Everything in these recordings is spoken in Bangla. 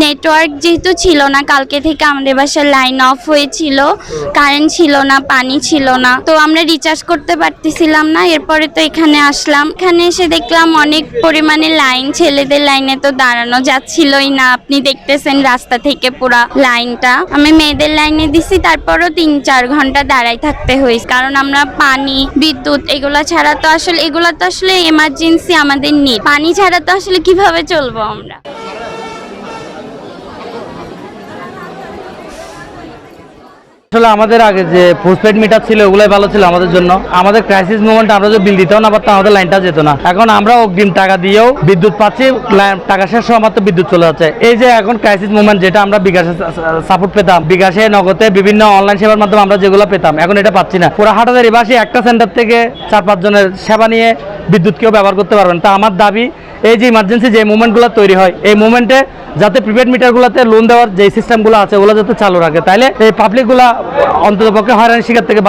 নেটওয়ার্ক যেহেতু ছিল না, কালকে থেকে আমাদের বাসার লাইন অফ হয়েছিল। কারেন্ট ছিল না, পানি ছিল না। তো আমরা রিচার্জ করতে পারতেছিলাম না, এরপরে তো এখানে আসলাম। এখানে এসে দেখলাম অনেক পরিমাণে লাইন ছেলেদের লাইনে তো দাঁড়ানো যাচ্ছিলই না। আপনি দেখতেছেন রাস্তা থেকে পুরা লাইনটা আমি মেয়েদের লাইনে দিছি, তারপরও তিন চার ঘণ্টা দাঁড়াই থাকতে হয়েছে। কারণ আমরা পানি, বিদ্যুৎ এগুলা ছাড়া তো আসলে, এগুলা তো আসলে এমার্জেন্সি আমাদের নিড পানি ছাড়া তো আসলে কীভাবে চলবো আমরা? আসলে আমাদের আগে যে পোস্টপেড মিটার ছিল, ওগুলাই ভালো ছিল আমাদের জন্য। আমাদের ক্রাইসিস মোমেন্ট আমরা যদি বিল দিতেও না পারতাম আমাদের লাইনটা যেত না। এখন আমরা অগ্রিম টাকা দিয়েও বিদ্যুৎ পাচ্ছি টাকা শেষ হওয়া মাত্র বিদ্যুৎ চলে যাচ্ছে। এই যে এখন ক্রাইসিস মোমেন্ট যেটা আমরা বিকাশে সাপোর্ট পেতাম, বিকাশে, নগদে বিভিন্ন অনলাইন সেবার মাধ্যমে আমরা যেগুলো পেতাম, এখন এটা পাচ্ছি না। পুরো হাটাদের এবাসী একটা সেন্টার থেকে চার, পাঁচ জনের সেবা নিয়ে বিদ্যুৎ কেউ ব্যবহার করতে পারবেন। তা আমার দাবি, এই যে ইমার্জেন্সি যে মুভমেন্টগুলো তৈরি হয়, এই মুভমেন্টে যাতে প্রিপেড মিটারগুলোতে লোন দেওয়ার যে সিস্টেমগুলো আছে, ওগুলো যাতে চালু রাখে। তাহলে এই পাবলিকগুলা অন্তত পক্ষে হয়রানি শিকার থেকে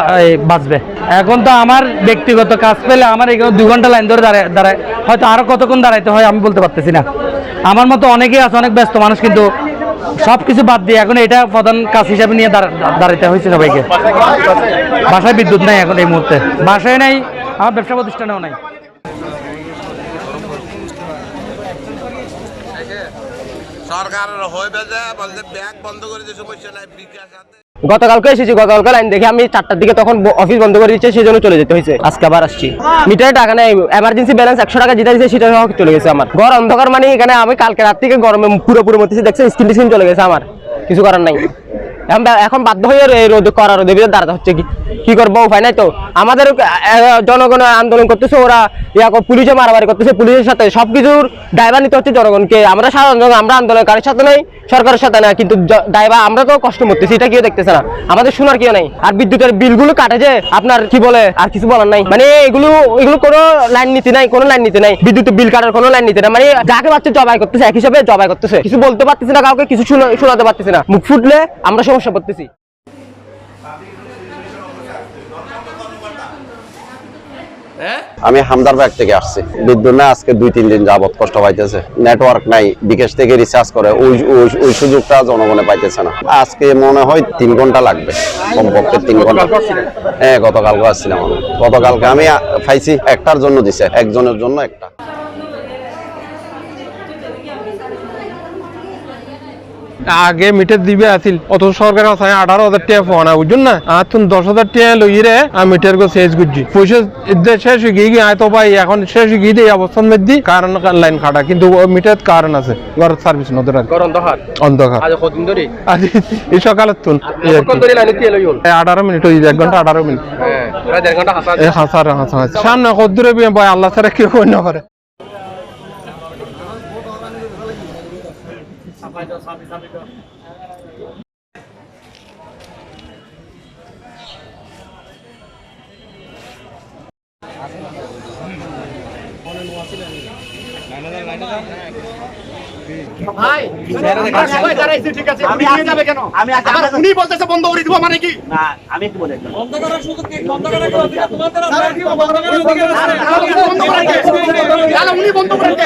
বাঁচবে। এখন তো আমার ব্যক্তিগত কাজ পেলে আমার এখানে দুই ঘণ্টা লাইন ধরে দাঁড়ায় দাঁড়ায়। হয়তো আরও কতক্ষণ দাঁড়াইতে হয় আমি বলতে পারতেছি না। আমার মতো অনেকেই আছে, অনেক ব্যস্ত মানুষ, কিন্তু সব কিছু বাদ দিয়ে এখন এটা প্রধান কাজ হিসাবে নিয়ে দাঁড়াইতে হয়েছে সবাইকে। বাসায় বিদ্যুৎ নাই এখন এই মুহূর্তে। বাসায় নাই, আমার ব্যবসা প্রতিষ্ঠানেও নাই। সরকারের হয়ে বেজে বলছে ব্যাংক বন্ধ করে দিয়ে সমস্যা নাই, বিকাশ আছে। গতকালকে এসেছি গতকালকে লাইন দেখে আমি চারটার দিকে তখন অফিস বন্ধ করে দিচ্ছে সেই জন্য চলে যেতে হয়েছে। আজকে আবার আসছি। মিটারে টাকা নেই এমার্জেন্সি ব্যালেন্স একশো টাকা জিতে দিয়েছে সেটা হোক চলে গেছে আমার। ঘর অন্ধকার মানে এখানে আমি কালকে রাত থেকে গরমে পুরোপুরি পুরো মতেছি দেখছে স্কিন টিস্কিন চলে গেছে আমার। কিছু করার নাই। এখন বাধ্য হয়ে রোদ করার রোদে দাঁড়াতে হচ্ছে কি? কি করব, উপায় নাই তো। আমাদের জনগণ আন্দোলন করতেছে, ওরা ইয়া পুলিশে মারামারি করতেছে, পুলিশের সাথে সবকিছুর ড্রাইভার নিতে হচ্ছে জনগণকে। আমরা সাধারণ আমরা আন্দোলন কারোর সাথে নাই, সরকারের সাথে না কিন্তু ড্রাইভার আমরা তো কষ্ট করতেছি, এটা কেউ দেখতেছে না। আমাদের শোনার কেউ নাই। আর বিদ্যুতের বিলগুলো কাটে যে, আপনার কি বলে, আর কিছু বলার নাই। মানে এগুলো এগুলো কোনো লাইন নীতি নাই, কোনো লাইন নীতি নাই। বিদ্যুতের বিল কাটার কোনো লাইন নীতি নাই। মানে যাকে পাচ্ছে জবাই করতেছে, এক হিসাবে জবাই করতেছে। কিছু বলতে পারতেছে না কাউকে, কিছু শোনাতে পারতেছে না। মুখ ফুটলে আমরা সমস্যা পড়তেছি আমি হামদার ব্যাগ থেকে আসছি। বিদ্যুৎ না আজকে দুই তিন দিন যাবত কষ্ট পাইতেছে। নেটওয়ার্ক নাই বিকাশ থেকে রিচার্জ করে। ওই ওই- সুযোগটা জনগণে পাইতেছে না। আজকে মনে হয় তিন ঘণ্টা লাগবে। কমপক্ষে তিন ঘণ্টা। হ্যাঁ গতকালকে আসছিলাম আমি। গতকালকে আমি পাইছি একটার জন্য দিছে। একজনের জন্য একটা। আগে মিটার দিবে আছিল। অত সরকার আছে আঠারো হাজার টাকা পাওয়া না বুঝুন না? আর তুমি দশ হাজার টাকা লই রে আর মিটার গো শেষ করছি। পয়সা শেষ হয়ে গিয়ে গিয়ে তো ভাই এখন শেষ হয়ে গিয়ে এই অবস্থান মধ্যে কারণ লাইন খাটা কিন্তু মিটার কারণ আছে। ঘরের সার্ভিস আর অন্ধকার? অন্ধকার। এই সকালের তুন। আঠারো মিনিট হয়ে এক ঘণ্টা আঠারো মিনিট। হ্যাঁ দেড় ঘণ্টা হাসা হাসার সামনে কদ্দুরে ভাই আল্লাহ ছাড়া কেউ না পারে উনি বলতেছে বন্ধ করে দিব মানে কি বন্ধ করার উনি বন্ধ করেন কে?